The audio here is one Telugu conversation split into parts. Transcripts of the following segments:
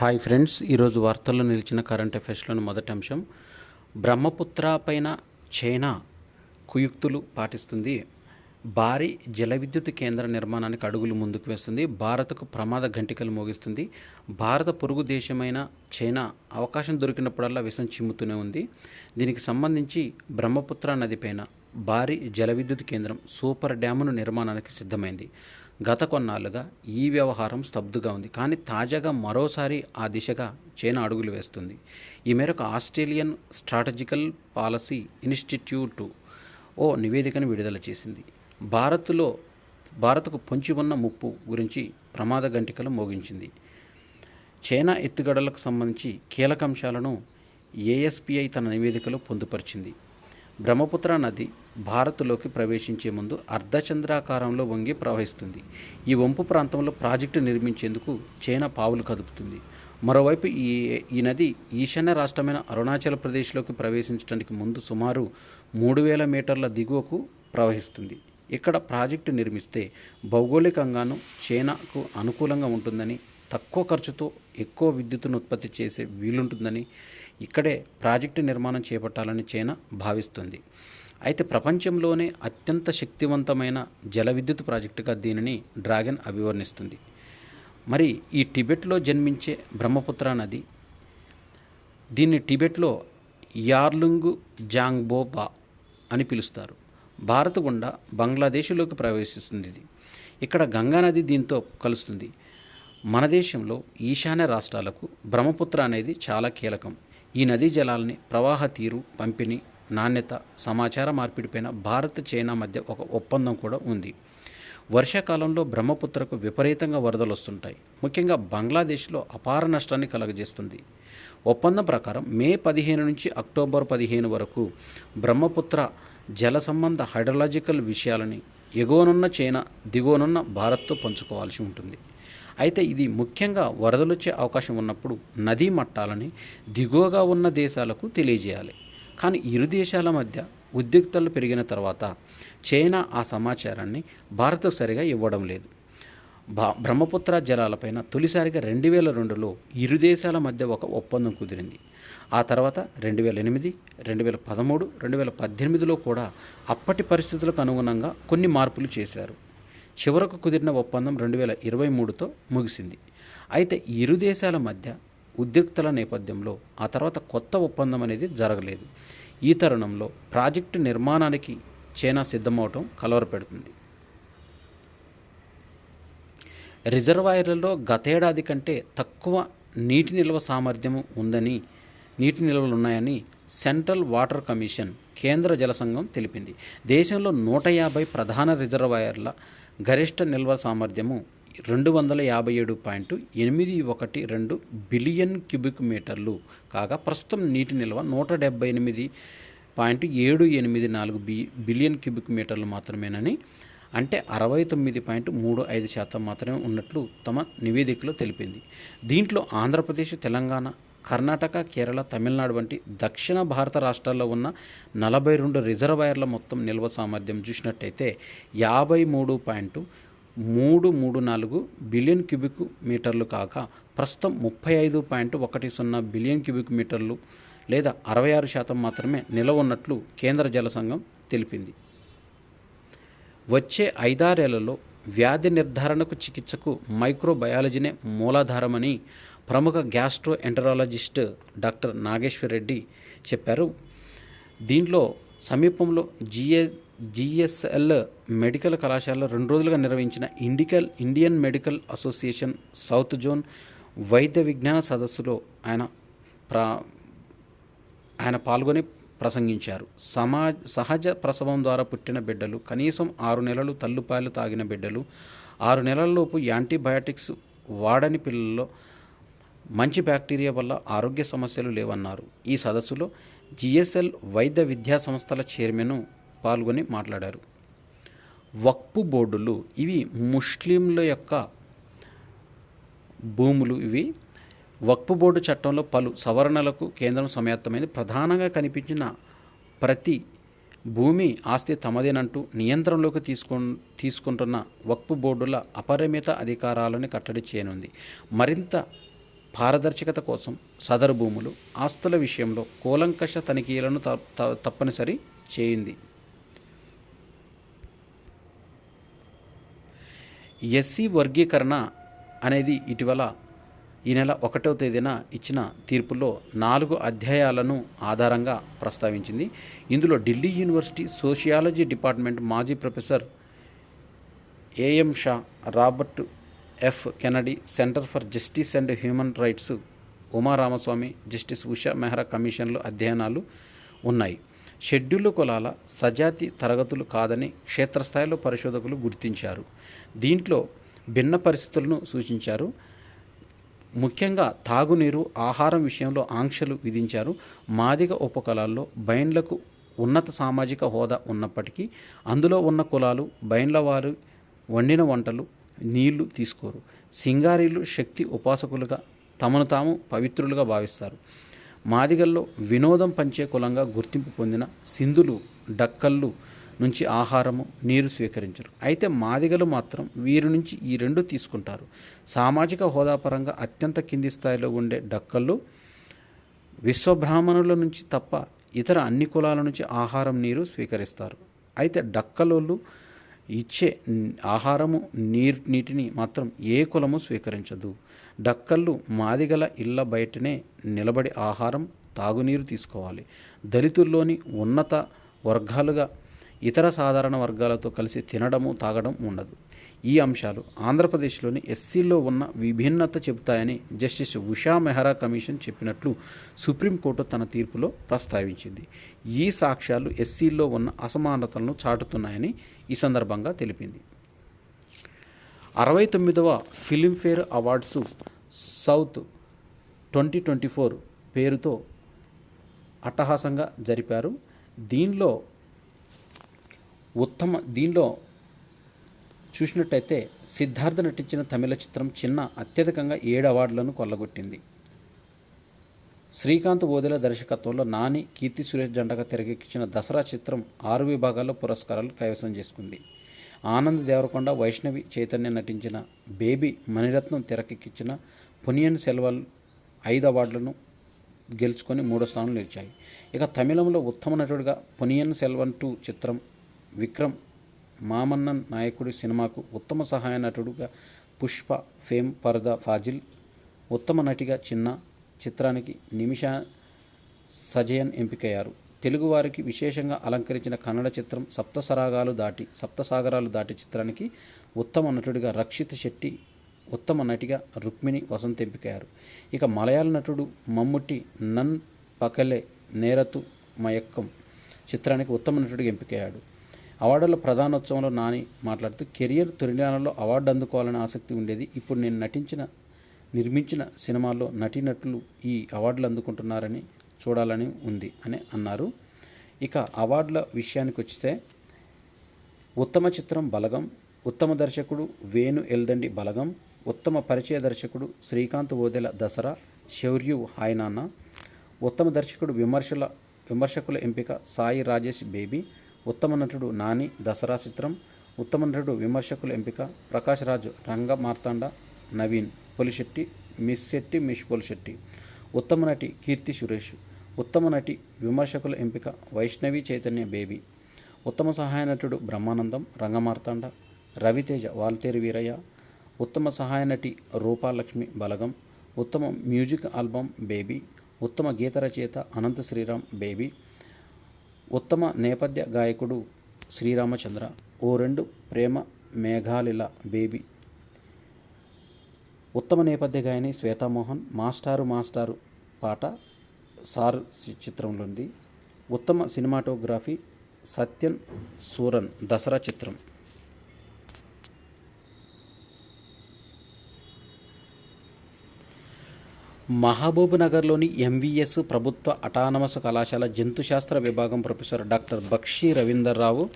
హాయ్ ఫ్రెండ్స్ ఈరోజు వార్తల్లో నిలిచిన కరెంట్ అఫైర్స్లోని మొదటి అంశం. బ్రహ్మపుత్ర పైన చైనా కుయుక్తులు పాటిస్తుంది. భారీ జల విద్యుత్ కేంద్ర నిర్మాణానికి అడుగులు ముందుకు వేస్తుంది. భారత్కు ప్రమాద గంటికలు మోగిస్తుంది. భారత పొరుగు దేశమైన చైనా అవకాశం దొరికినప్పుడల్లా విషం చిమ్ముతూనే ఉంది. దీనికి సంబంధించి బ్రహ్మపుత్ర నదిపైన భారీ జల విద్యుత్ కేంద్రం సూపర్ డ్యామును నిర్మాణానికి సిద్ధమైంది. గత కొన్నాళ్ళుగా ఈ వ్యవహారం స్తబ్దుగా ఉంది. కానీ తాజాగా మరోసారి ఆ దిశగా చైనా అడుగులు వేస్తుంది. ఈ మేరకు ఆస్ట్రేలియన్ స్ట్రాటజికల్ పాలసీ ఇన్స్టిట్యూట్ ఓ నివేదికను విడుదల చేసింది. భారత్లో భారత్కు పొంచి ఉన్న ముప్పు గురించి ప్రమాద గంటికలు మోగించింది. చైనా ఎత్తుగడలకు సంబంధించి కీలక అంశాలను ఏఎస్పిఐ తన నివేదికలో పొందుపరిచింది. బ్రహ్మపుత్ర నది భారత్లోకి ప్రవేశించే ముందు అర్ధచంద్రాకారంలో వంగి ప్రవహిస్తుంది. ఈ వంపు ప్రాంతంలో ప్రాజెక్టు నిర్మించేందుకు చైనా పావులు కదుపుతుంది. మరోవైపు ఈ ఈ నది ఈశాన్య రాష్ట్రమైన అరుణాచల్ ప్రదేశ్లోకి ప్రవేశించడానికి ముందు సుమారు మూడు వేల మీటర్ల దిగువకు ప్రవహిస్తుంది. ఇక్కడ ప్రాజెక్టు నిర్మిస్తే భౌగోళికంగాను చైనాకు అనుకూలంగా ఉంటుందని తక్కువ ఖర్చుతో ఎక్కువ విద్యుత్తును ఉత్పత్తి చేసే వీలుంటుందని ఇక్కడే ప్రాజెక్టు నిర్మాణం చేపట్టాలని చైనా భావిస్తుంది. అయితే ప్రపంచంలోనే అత్యంత శక్తివంతమైన జల విద్యుత్ ప్రాజెక్టుగా దీనిని డ్రాగన్ అభివర్ణిస్తుంది. మరి ఈ టిబెట్లో జన్మించే బ్రహ్మపుత్ర నది దీన్ని టిబెట్లో యార్లుంగు జాంగ్బోబా అని పిలుస్తారు. భారత్ గుండా బంగ్లాదేశ్లోకి ప్రవేశిస్తుంది ఇది. ఇక్కడ గంగానది దీంతో కలుస్తుంది. మన దేశంలో ఈశాన్య రాష్ట్రాలకు బ్రహ్మపుత్ర అనేది చాలా కీలకం. ఈ నదీ జలాల్ని ప్రవాహ తీరు పంపిణీ నాణ్యత సమాచార మార్పిడిపైన భారత్ చైనా మధ్య ఒక ఒప్పందం కూడా ఉంది. వర్షాకాలంలో బ్రహ్మపుత్రకు విపరీతంగా వరదలు వస్తుంటాయి. ముఖ్యంగా బంగ్లాదేశ్లో అపార నష్టాన్ని కలగజేస్తుంది. ఒప్పందం ప్రకారం మే పదిహేను నుంచి అక్టోబర్ పదిహేను వరకు బ్రహ్మపుత్ర జల సంబంధ హైడ్రలాజికల్ విషయాలని ఎగువనున్న చైనా దిగువనున్న భారత్తో పంచుకోవాల్సి ఉంటుంది. అయితే ఇది ముఖ్యంగా వరదలొచ్చే అవకాశం ఉన్నప్పుడు నదీ మట్టాలని దిగువగా ఉన్న దేశాలకు తెలియజేయాలి. కానీ ఇరు దేశాల మధ్య ఉద్రిక్తలు పెరిగిన తర్వాత చైనా ఆ సమాచారాన్ని భారత్ సరిగా ఇవ్వడం లేదు. బ్రహ్మపుత్ర జలాలపైన తొలిసారిగా రెండు వేల రెండులో ఇరు దేశాల మధ్య ఒక ఒప్పందం కుదిరింది. ఆ తర్వాత రెండు వేల ఎనిమిది రెండు వేల పదమూడు రెండు వేల పద్దెనిమిదిలో కూడా అప్పటి పరిస్థితులకు అనుగుణంగా కొన్ని మార్పులు చేశారు. చివరకు కుదిరిన ఒప్పందం రెండు వేల ఇరవై మూడుతో ముగిసింది. అయితే ఇరు దేశాల మధ్య ఉద్రిక్తల నేపథ్యంలో ఆ తర్వాత కొత్త ఒప్పందం అనేది జరగలేదు. ఈ తరుణంలో ప్రాజెక్టు నిర్మాణానికి చైనా సిద్ధమవటం కలవరపెడుతుంది. రిజర్వాయర్లలో గతేడాది కంటే తక్కువ నీటి నిల్వ సామర్థ్యం ఉందని నీటి నిల్వలు ఉన్నాయని సెంట్రల్ వాటర్ కమిషన్ కేంద్ర జల సంఘం తెలిపింది. దేశంలో నూట యాభై ప్రధాన రిజర్వాయర్ల గరిష్ట నిల్వ సామర్థ్యము రెండు వందల యాభై ఏడు పాయింట్ ఎనిమిది ఒకటి రెండు బిలియన్ క్యూబిక్ మీటర్లు. కాగా ప్రస్తుతం నీటి నిల్వ నూట డెబ్బై ఎనిమిది పాయింట్ ఏడు ఎనిమిది నాలుగు బి బిలియన్ క్యూబిక్ మీటర్లు మాత్రమేనని అంటే అరవై తొమ్మిది పాయింట్ మూడు ఐదు శాతం మాత్రమే ఉన్నట్లు తమ నివేదికలో తెలిపింది. దీంట్లో ఆంధ్రప్రదేశ్ తెలంగాణ కర్ణాటక కేరళ తమిళనాడు వంటి దక్షిణ భారత రాష్ట్రాల్లో ఉన్న నలభై రెండు రిజర్వాయర్ల మొత్తం నిల్వ సామర్థ్యం చూసినట్టయితే యాభై మూడు పాయింట్ మూడు మూడు నాలుగు బిలియన్ క్యూబిక్ మీటర్లు కాక ప్రస్తుతం ముప్పై ఐదు పాయింట్ ఒకటి సున్నా బిలియన్ క్యూబిక్ మీటర్లు లేదా అరవై ఆరు శాతం మాత్రమే నిల్వ ఉన్నట్లు కేంద్ర జల సంఘం తెలిపింది. వచ్చే ఐదారేళ్ళలో వ్యాధి నిర్ధారణకు చికిత్సకు మైక్రోబయాలజీనే మూలాధారమని ప్రముఖ gastroenterologist doctor Nageshwar Reddy చెప్పారు. దీంట్లో సమీపంలో జిఏ జిఎస్ఎల్ మెడికల్ కళాశాలలో రెండు రోజులుగా నిర్వహించిన ఇండికల్ Indian medical association south zone వైద్య విజ్ఞాన సదస్సులో ఆయన ప్రా ఆయన పాల్గొని ప్రసంగించారు. సమా సహజ ప్రసవం ద్వారా పుట్టిన బిడ్డలు కనీసం ఆరు నెలలు తల్లుపాయలు తాగిన బిడ్డలు ఆరు నెలల్లోపు యాంటీబయాటిక్స్ వాడని పిల్లల్లో మంచి బ్యాక్టీరియా వల్ల ఆరోగ్య సమస్యలు లేవన్నారు. ఈ సదస్సులో జిఎస్ఎల్ వైద్య విద్యా సంస్థల చైర్మన్ పాల్గొని మాట్లాడారు. వక్పు బోర్డులు ఇవి ముస్లింల యొక్క భూములు ఇవి. వక్పు బోర్డు చట్టంలో పలు సవరణలకు కేంద్రం సమయత్తమైంది ప్రధానంగా కనిపించిన ప్రతి భూమి ఆస్తి తమదేనంటూ నియంత్రణలోకి తీసుకు తీసుకుంటున్న వక్పు బోర్డుల అపరిమిత అధికారాలను కట్టడి చేయనుంది. మరింత పారదర్శకత కోసం సదరు భూములు ఆస్తుల విషయంలో కూలంకష తనిఖీలను త- తప్పనిసరి చేయింది. ఎస్సీ వర్గీకరణ అనేది ఇటీవల ఈ నెల ఒకటవ తేదీన ఇచ్చిన తీర్పులో నాలుగు అధ్యాయాలను ఆధారంగా ప్రస్తావించింది. ఇందులో ఢిల్లీ యూనివర్సిటీ సోషియాలజీ డిపార్ట్మెంట్ మాజీ professor AM Shah Robert F Kennedy center for justice and human rights Uma Ramaswamy justice Usha Mehra కమిషన్లు అధ్యయనాలు ఉన్నాయి. షెడ్యూల్ కులాల సజాతి తరగతులు కాదని క్షేత్రస్థాయిలో పరిశోధకులు గుర్తించారు. దీంట్లో భిన్న పరిస్థితులను సూచించారు. ముఖ్యంగా తాగునీరు ఆహారం విషయంలో ఆంక్షలు విధించారు. మాదిగ ఉపకులాల్లో బైండ్లకు ఉన్నత సామాజిక హోదా ఉన్నప్పటికీ అందులో ఉన్న కులాలు బైండ్ల వారు వండిన వంటలు నీళ్ళు తీసుకోరు. సింగారీలు శక్తి ఉపాసకులుగా తమను తాము పవిత్రులుగా భావిస్తారు. మాదిగల్లో వినోదం పంచే కులంగా గుర్తింపు పొందిన సింధులు డక్కళ్ళు నుంచి ఆహారము నీరు స్వీకరించరు. అయితే మాదిగలు మాత్రం వీరి నుంచి ఈ రెండు తీసుకుంటారు. సామాజిక హోదాపరంగా అత్యంత కింది స్థాయిలో ఉండే డక్కళ్ళు విశ్వబ్రాహ్మణుల నుంచి తప్ప ఇతర అన్ని కులాల నుంచి ఆహారం నీరు స్వీకరిస్తారు. అయితే డక్కలోళ్ళు ఇచ్చే ఆహారము నీరు నీటిని మాత్రం ఏ కులము స్వీకరించదు. డక్కళ్ళు మాదిగల ఇళ్ళ బయటనే నిలబడి ఆహారం తాగునీరు తీసుకోవాలి. దళితుల్లోని ఉన్నత వర్గాలుగా ఇతర సాధారణ వర్గాలతో కలిసి తినడము తాగడం ఉండదు. ఈ అంశాలు ఆంధ్రప్రదేశ్లోని ఎస్సీలో ఉన్న విభిన్నత చెబుతాయని జస్టిస్ ఉషా మెహ్రా కమిషన్ చెప్పినట్లు సుప్రీంకోర్టు తన తీర్పులో ప్రస్తావించింది. ఈ సాక్ష్యాలు ఎస్సీలో ఉన్న అసమానతలను చాటుతున్నాయని ఈ సందర్భంగా తెలిపింది. అరవై తొమ్మిదవ Filmfare awards south twenty twenty four పేరుతో అట్టహాసంగా జరిపారు. దీనిలో ఉత్తమ దీనిలో చూసినట్టయితే సిద్ధార్థ నటించిన తమిళ చిత్రం చిన్న అత్యధికంగా ఏడు అవార్డులను కొల్లగొట్టింది. శ్రీకాంత్ ఓదెల దర్శకత్వంలో నాని కీర్తి సురేష్ జెండగా తెరకెక్కించిన దసరా చిత్రం ఆరు విభాగాల్లో పురస్కారాలు కైవసం చేసుకుంది. ఆనంద్ దేవరకొండ వైష్ణవి చైతన్య నటించిన బేబీ మణిరత్నం తెరకెక్కించిన పొనియన్ సెల్వల్ ఐదు అవార్డులను గెలుచుకొని మూడో స్థానంలో నిలిచాయి. ఇక తమిళంలో ఉత్తమ నటుడిగా పొనియన్ సెల్వన్ టూ చిత్రం విక్రమ్ మామన్నన్ నాయకుడి సినిమాకు ఉత్తమ సహాయ నటుడుగా పుష్ప ఫేమ్ పరదా ఫాజిల్ ఉత్తమ నటిగా చిన్న చిత్రానికి నిమిష సజయన్ ఎంపికయ్యారు. తెలుగువారికి విశేషంగా అలంకరించిన కన్నడ చిత్రం సప్తసరాగాలు దాటి సప్తసాగరాలు దాటి చిత్రానికి ఉత్తమ నటుడిగా రక్షిత్ శెట్టి ఉత్తమ నటిగా రుక్మిణి వసంత్ ఎంపికయ్యారు. ఇక మలయాళ నటుడు మమ్ముట్టి నన్ పకలే నేరతు మయక్కం చిత్రానికి ఉత్తమ నటుడిగా ఎంపికయ్యాడు. అవార్డుల ప్రధానోత్సవంలో నాని మాట్లాడుతూ కెరియర్ తొలినాలలో అవార్డు అందుకోవాలని ఆసక్తి ఉండేది. ఇప్పుడు నేను నటించిన నిర్మించిన సినిమాల్లో నటీనటులు ఈ అవార్డులు అందుకుంటున్నారని చూడాలని ఉంది అని అన్నారు. ఇక అవార్డుల విషయానికి వస్తే ఉత్తమ చిత్రం బలగం ఉత్తమ దర్శకుడు వేణు ఎల్దండి బలగం ఉత్తమ పరిచయ దర్శకుడు శ్రీకాంత్ ఓదెల దసరా శౌర్యు హాయనాన్న ఉత్తమ దర్శకుడు విమర్శల విమర్శకుల ఎంపిక సాయి రాజేష్ బేబీ ఉత్తమ నటుడు నాని దసరా చిత్రం ఉత్తమ నటుడు విమర్శకుల ఎంపిక ప్రకాష్ రాజు రంగ మార్తాండ నవీన్ పొలిశెట్టి మిస్ శెట్టి మిష్ పొలిశెట్టి. ఉత్తమ నటి కీర్తి సురేష్ ఉత్తమ నటి విమర్శకుల ఎంపిక వైష్ణవి చైతన్య బేబీ. ఉత్తమ సహాయ నటుడు బ్రహ్మానందం రంగమార్తాండ రవితేజ వాల్తేరు వీరయ్య. ఉత్తమ సహాయ నటి రూపాలక్ష్మి బలగం ఉత్తమ మ్యూజిక్ ఆల్బమ్ బేబీ ఉత్తమ గీత రచయిత అనంత శ్రీరామ్ బేబీ. ఉత్తమ నేపథ్య గాయకుడు శ్రీరామచంద్ర ఓ రెండు ప్రేమ మేఘాలిల బేబీ. ఉత్తమ నేపథ్య గాయని శ్వేతామోహన్ మాస్టారు మాస్టారు పాట సార్ చి- ఉత్తమ సినిమాటోగ్రఫీ సత్యన్ సూరన్ దసరా చిత్రం. మహబూబ్ నగర్లోని ప్రభుత్వ అటానమస్ కళాశాల జంతుశాస్త్ర విభాగం professor doctor Bakshi Ravinder Rao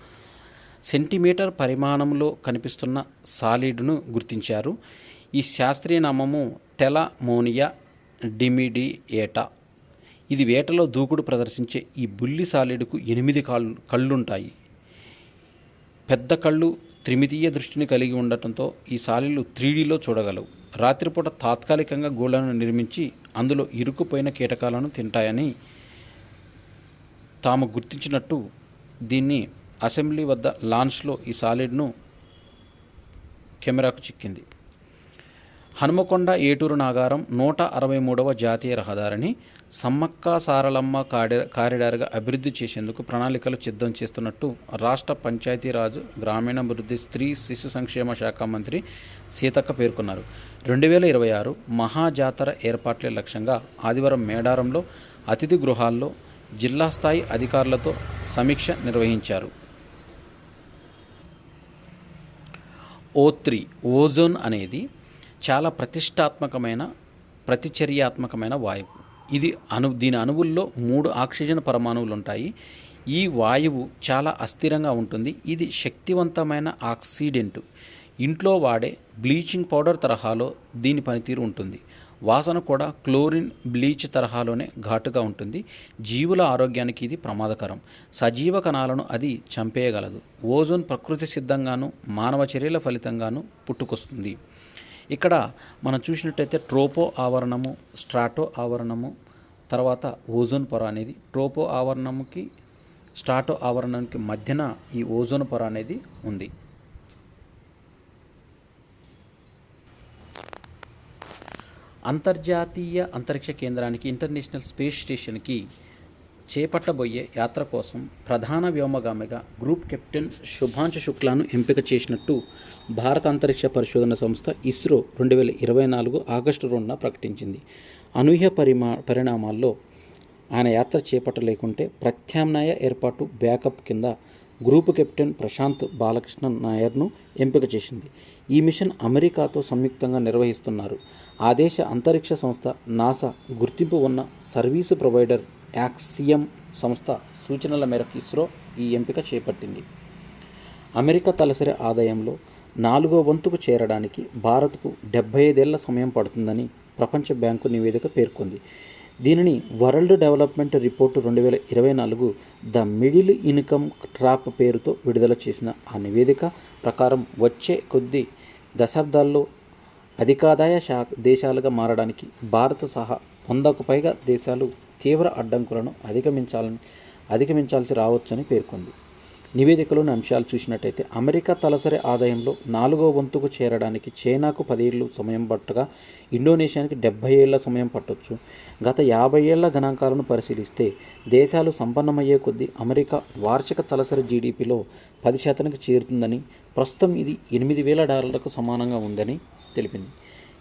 centimetre పరిమాణంలో కనిపిస్తున్న సాలిడ్ను గుర్తించారు. ఈ శాస్త్రీయ నామము టెలమోనియా డిమిడియేటా. ఇది వేటలో దూకుడు ప్రదర్శించే ఈ బుల్లి సాలిడ్కు ఎనిమిది కాళ్ళు కళ్ళుంటాయి. పెద్ద కళ్ళు త్రిమితీయ దృష్టిని కలిగి ఉండటంతో ఈ సాలీలు త్రీడీలో చూడగలవు. రాత్రిపూట తాత్కాలికంగా గూళ్ళను నిర్మించి అందులో ఇరుకుపోయిన కీటకాలను తింటాయని తాము గుర్తించినట్టు దీన్ని అసెంబ్లీ వద్ద లాన్స్లో ఈ సాలిడ్ను కెమెరాకు చిక్కింది. హనుమకొండ ఏటూరు నాగారం నూట అరవై మూడవ జాతీయ రహదారిని సమ్మక్క సారలమ్మ కాడి కారిడార్గా అభివృద్ధి చేసేందుకు ప్రణాళికలు సిద్ధం చేస్తున్నట్టు రాష్ట్ర పంచాయతీరాజ్ గ్రామీణాభివృద్ధి స్త్రీ శిశు సంక్షేమ శాఖ మంత్రి సీతక్క పేర్కొన్నారు. రెండు వేల ఇరవై ఆరు మహాజాతర ఏర్పాట్లే లక్ష్యంగా ఆదివారం మేడారంలో అతిథి గృహాల్లో జిల్లా స్థాయి అధికారులతో సమీక్ష నిర్వహించారు. ఓ త్రీ ఓజోన్ అనేది చాలా ప్రతిష్టాత్మకమైన ప్రతిచర్యాత్మకమైన వాయువు. ఇది అణు దీని అణువుల్లో మూడు ఆక్సిజన్ పరమాణువులు ఉంటాయి ఈ వాయువు చాలా అస్థిరంగా ఉంటుంది. ఇది శక్తివంతమైన ఆక్సిడెంట్. ఇంట్లో వాడే బ్లీచింగ్ పౌడర్ తరహాలో దీని పనితీరు ఉంటుంది. వాసన కూడా క్లోరిన్ బ్లీచ్ తరహాలోనే ఘాటుగా ఉంటుంది. జీవుల ఆరోగ్యానికి ఇది ప్రమాదకరం. సజీవ కణాలను అది చంపేయగలదు. ఓజోన్ ప్రకృతి సిద్ధంగాను మానవ చర్యల ఫలితంగాను పుట్టుకొస్తుంది. ఇక్కడ మనం చూసినట్టయితే ట్రోపో ఆవరణము స్ట్రాటో ఆవరణము తర్వాత ఓజోన్ పొర అనేది. ట్రోపో ఆవరణముకి స్ట్రాటో ఆవరణానికి మధ్యన ఈ ఓజోన్ పొర అనేది ఉంది. అంతర్జాతీయ అంతరిక్ష కేంద్రానికి ఇంటర్నేషనల్ స్పేస్ స్టేషన్కి చేపట్టబోయే యాత్ర కోసం ప్రధాన వ్యోమగామిగా గ్రూప్ కెప్టెన్ శుభాంశు శుక్లాను ఎంపిక చేసినట్టు భారత అంతరిక్ష పరిశోధన సంస్థ ఇస్రో రెండు వేల ఇరవై నాలుగు ఆగస్టు రెండున ప్రకటించింది. అనూహ్య పరిమా పరిణామాల్లో ఆయన యాత్ర చేపట్టలేకుంటే ప్రత్యామ్నాయ ఏర్పాటు బ్యాకప్ కింద గ్రూప్ కెప్టెన్ ప్రశాంత్ బాలకృష్ణ నాయర్ను ఎంపిక చేసింది. ఈ మిషన్ అమెరికాతో సంయుక్తంగా నిర్వహిస్తున్నారు. ఆ దేశ అంతరిక్ష సంస్థ నాసా గుర్తింపు ఉన్న సర్వీసు ప్రొవైడర్ యాక్సియం సంస్థ సూచనల మేరకు ఇస్రో ఈ ఎంపిక చేపట్టింది. అమెరికా తలసరి ఆదాయంలో నాలుగో వంతుకు చేరడానికి భారత్కు డెబ్బై ఐదేళ్ళ సమయం పడుతుందని ప్రపంచ బ్యాంకు నివేదిక పేర్కొంది. దీనిని వరల్డ్ డెవలప్మెంట్ రిపోర్టు రెండు వేల ఇరవై నాలుగు ద మిడిల్ ఇన్కమ్ ట్రాప్ పేరుతో విడుదల చేసిన ఆ నివేదిక ప్రకారం వచ్చే కొద్ది దశాబ్దాల్లో అధికాదాయ శా దేశాలుగా మారడానికి భారత సహా వందకు పైగా దేశాలు తీవ్ర అడ్డంకులను అధిగమించాలని అధిగమించాల్సి రావచ్చని పేర్కొంది. నివేదికలోని అంశాలు చూసినట్టయితే అమెరికా తలసరి ఆదాయంలో నాలుగో వంతుకు చేరడానికి చైనాకు పదేళ్ళు సమయం పట్టగా ఇండోనేషియానికి డెబ్బై ఏళ్ళ సమయం పట్టొచ్చు. గత యాభై ఏళ్ళ గణాంకాలను పరిశీలిస్తే దేశాలు సంపన్నమయ్యే కొద్దీ అమెరికా వార్షిక తలసరి జీడిపిలో పది శాతానికి చేరుతుందని ప్రస్తుతం ఇది ఎనిమిది వేల డాలర్లకు సమానంగా ఉందని తెలిపింది.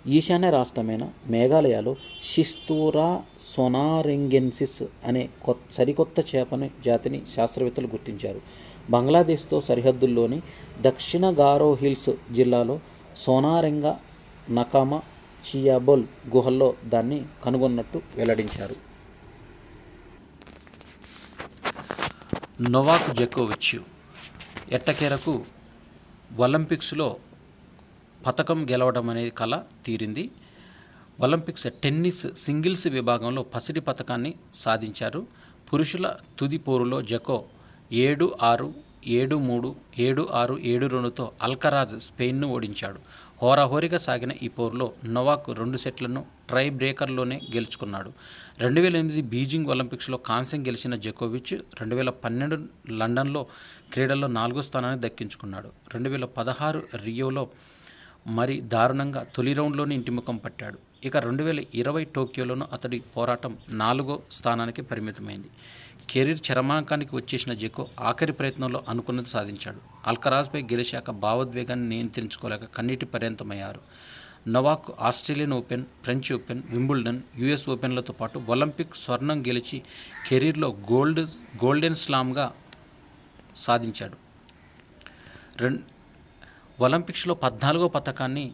ఈశాన్య రాష్ట్రమైన మేఘాలయలో షిస్తూరా సొనారెంగెన్సిస్ అనే కొత్త సరికొత్త చేపని జాతిని శాస్త్రవేత్తలు గుర్తించారు. బంగ్లాదేశ్తో సరిహద్దుల్లోని దక్షిణ గారో హిల్స్ జిల్లాలో సోనారెంగ నకామా చియాబోల్ గుహల్లో దాన్ని కనుగొన్నట్టు వెల్లడించారు. నొవాక్ జకోవిచ్ ఎట్టకేరకు ఒలింపిక్స్లో పథకం గెలవడం అనేది కళ తీరింది. ఒలింపిక్స్ టెన్నిస్ సింగిల్స్ విభాగంలో పసిడి పథకాన్ని సాధించారు. పురుషుల తుది పోరులో జకో ఏడు ఆరు ఏడు మూడు ఏడు ఆరు ఏడు రెండుతో అల్కరాజ్ స్పెయిన్ను ఓడించాడు. హోరాహోరీగా సాగిన ఈ పోరులో నొవాక్ రెండు సెట్లను ట్రై బ్రేకర్లోనే గెలుచుకున్నాడు. రెండు వేల ఎనిమిది బీజింగ్ ఒలింపిక్స్లో కాంస్యం గెలిచిన జకోవిచ్ రెండు వేల పన్నెండు లండన్లో క్రీడల్లో నాలుగో స్థానాన్ని దక్కించుకున్నాడు. రెండు వేల పదహారు రియోలో మరి దారుణంగా తొలి రౌండ్లోనే ఇంటిముఖం పట్టాడు. ఇక రెండు వేల ఇరవై టోక్యోలోనూ అతడి పోరాటం నాలుగో స్థానానికి పరిమితమైంది. కెరీర్ చరమాంకానికి వచ్చేసిన జెకో ఆఖరి ప్రయత్నంలో అనుకున్నది సాధించాడు. అల్కరాజ్పై గెలిచాక భావోద్వేగాన్ని నియంత్రించుకోలేక కన్నీటి పర్యంతమయ్యారు. Novak Australian Open French Open Wimbledon US ఓపెన్లతో పాటు ఒలింపిక్ స్వర్ణం గెలిచి కెరీర్లో గోల్డ్ గోల్డెన్ స్లామ్గా సాధించాడు. రెండు ఒలింపిక్స్లో పద్నాలుగో పథకాన్ని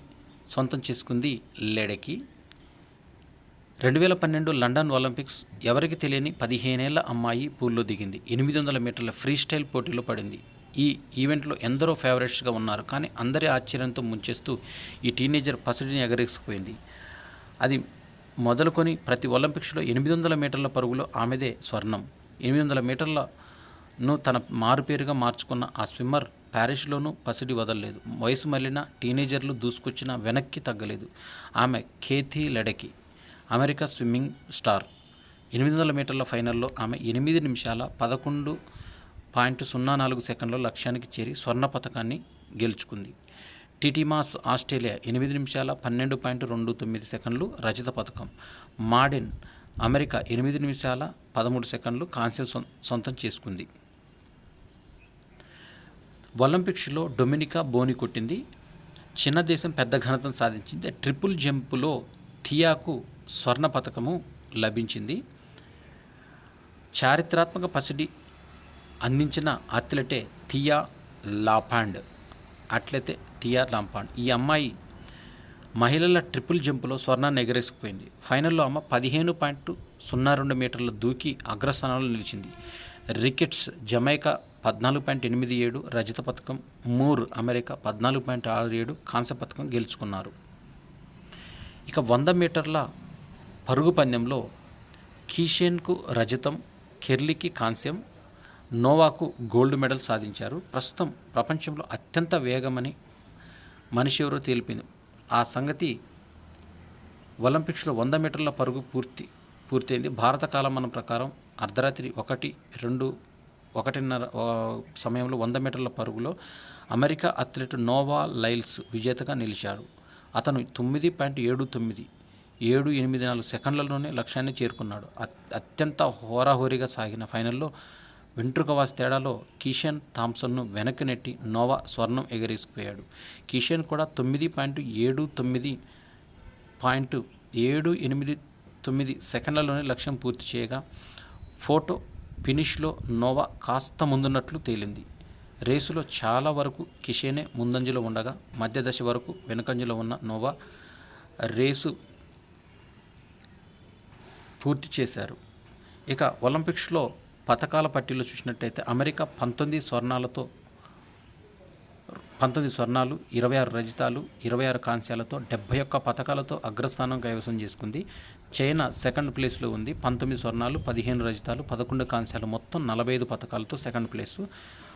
సొంతం చేసుకుంది లేడకి. రెండు వేల పన్నెండు లండన్ ఒలింపిక్స్ ఎవరికి తెలియని పదిహేనేళ్ళ అమ్మాయి పూల్లో దిగింది. ఎనిమిది వందల మీటర్ల ఫ్రీ స్టైల్ పోటీలో పడింది. ఈ ఈవెంట్లో ఎందరో ఫేవరెట్స్గా ఉన్నారు. కానీ అందరి ఆశ్చర్యంతో ముంచేస్తూ ఈ టీనేజర్ పసిడిని ఎగరేసుకుపోయింది. అది మొదలుకొని ప్రతి ఒలింపిక్స్లో ఎనిమిది వందల మీటర్ల పరుగులో ఆమెదే స్వర్ణం. ఎనిమిది వందల మీటర్లను తన మారుపేరుగా మార్చుకున్న ఆ స్విమ్మర్ ప్యారిస్లోనూ పసిడి వదలలేదు. వయసు మళ్ళిన టీనేజర్లు దూసుకొచ్చిన వెనక్కి తగ్గలేదు. ఆమె Katie Ledecky. America swimming star. ఎనిమిది వందల మీటర్ల ఫైనల్లో ఆమె ఎనిమిది నిమిషాల పదకొండు పాయింట్ సున్నా నాలుగు సెకండ్లో లక్ష్యానికి చేరి స్వర్ణ పథకాన్ని గెలుచుకుంది. టిటిమాస్ ఆస్ట్రేలియా ఎనిమిది నిమిషాల పన్నెండు పాయింట్ రెండు తొమ్మిది సెకండ్లు రజత పథకం మాడెన్ అమెరికా ఎనిమిది నిమిషాల పదమూడు సెకండ్లు కాంస్యం సొం- సొంతం చేసుకుంది. ఒలింపిక్స్లో డొమినికా బోని కొట్టింది. చిన్న దేశం పెద్ద ఘనతను సాధించింది. ట్రిపుల్ జంపులో థియాకు స్వర్ణ పథకము లభించింది. చారిత్రాత్మక పసిడి అందించిన అథ్లెటే థియా లాపాండ్. అట్లయితే థియా లాంపాండ్. ఈ అమ్మాయి మహిళల ట్రిపుల్ జంపులో స్వర్ణాన్ని ఎగరేసుకుపోయింది. ఫైనల్లో ఆమె పదిహేను పాయింట్ సున్నా రెండు మీటర్ల దూకి అగ్రస్థానంలో నిలిచింది. రికెట్స్ జమైకా పద్నాలుగు పాయింట్ ఎనిమిది ఏడు రజత పథకం మూర్ అమెరికా పద్నాలుగు పాయింట్ ఆరు ఏడు కాంస్య పథకం గెలుచుకున్నారు. ఇక వంద మీటర్ల పరుగు పందెంలో కీషేన్కు రజతం కెర్లీకి కాంస్యం నోవాకు గోల్డ్ మెడల్ సాధించారు. ప్రస్తుతం ప్రపంచంలో అత్యంత వేగమని మనిషి ఎవరో తేలిపింది. ఆ సంగతి ఒలింపిక్స్లో వంద మీటర్ల పరుగు పూర్తి పూర్తయింది. భారత కాలమానం ప్రకారం అర్ధరాత్రి ఒకటి రెండు ఒకటిన్నర సమయంలో వంద మీటర్ల పరుగులో అమెరికా అథ్లెట్ నోవా లైల్స్ విజేతగా నిలిచాడు అతను తొమ్మిది పాయింట్ ఏడు తొమ్మిది ఏడు ఎనిమిది నాలుగు సెకండ్లలోనే లక్ష్యాన్ని చేరుకున్నాడు. అత్యంత హోరాహోరీగా సాగిన ఫైనల్లో వెంట్రుకవాస్ తేడాలో కిషన్ థామ్సన్ను వెనక్కి నెట్టి నోవా స్వర్ణం ఎగరేసుకుపోయాడు. కిషన్ కూడా తొమ్మిది పాయింట్ ఏడు తొమ్మిది పాయింట్ ఏడు ఎనిమిది తొమ్మిది సెకండ్లలోనే లక్ష్యం పూర్తి చేయగా ఫోటో ఫినిష్లో నోవా కాస్త ముందున్నట్లు తేలింది. రేసులో చాలా వరకు కిషేనే ముందంజలో ఉండగా మధ్య దశ వరకు వెనుకంజలో ఉన్న నోవా రేసు పూర్తి చేశారు. ఇక ఒలింపిక్స్లో పథకాల పట్టీలో చూసినట్టయితే అమెరికా పంతొమ్మిది స్వర్ణాలతో పంతొమ్మిది స్వర్ణాలు ఇరవై ఆరు రజితాలు ఇరవై ఆరు కాంస్యాలతో డెబ్బై ఒక్క పథకాలతో అగ్రస్థానం కైవసం చేసుకుంది. చైనా సెకండ్ ప్లేస్లో ఉంది. పంతొమ్మిది స్వర్ణాలు పదిహేను రజితాలు పదకొండు కాంస్యాలు. మొత్తం నలభై ఐదు పథకాలతో సెకండ్ ప్లేసు.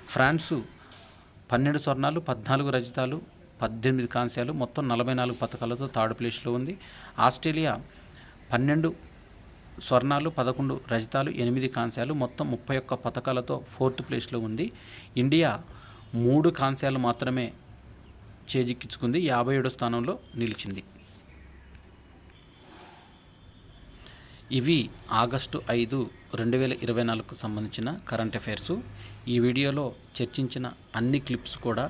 ఫ్రాన్సు పన్నెండు స్వర్ణాలు పద్నాలుగు రజితాలు పద్దెనిమిది కాంస్యాలు. మొత్తం నలభై నాలుగు పథకాలతో థర్డ్ ప్లేస్లో ఉంది. ఆస్ట్రేలియా పన్నెండు స్వర్ణాలు పదకొండు రజితాలు ఎనిమిది కాంస్యాలు. మొత్తం ముప్పై ఒక్క పథకాలతో ఫోర్త్ ప్లేస్లో ఉంది. ఇండియా మూడు కాంస్యాలు మాత్రమే చేజిక్కించుకుంది. యాభై ఏడో స్థానంలో నిలిచింది. ఇవి ఆగస్టు ఐదు రెండు వేల ఇరవై నాలుగుకు సంబంధించిన కరెంట్ అఫైర్స్. ఈ వీడియోలో చర్చించిన అన్ని క్లిప్స్ కూడా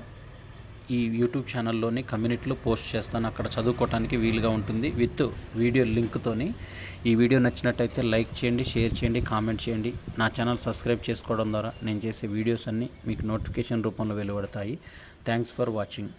ఈ యూట్యూబ్ ఛానల్లోని కమ్యూనిటీలో పోస్ట్ చేస్తాను. అక్కడ చదువుకోవడానికి వీలుగా ఉంటుంది విత్ వీడియో లింక్తోని. ఈ వీడియో నచ్చినట్టయితే లైక్ చేయండి షేర్ చేయండి కామెంట్ చేయండి. నా ఛానల్ సబ్స్క్రైబ్ చేసుకోవడం ద్వారా నేను చేసే వీడియోస్ అన్నీ మీకు నోటిఫికేషన్ రూపంలో వెలువడతాయి. Thanks for watching.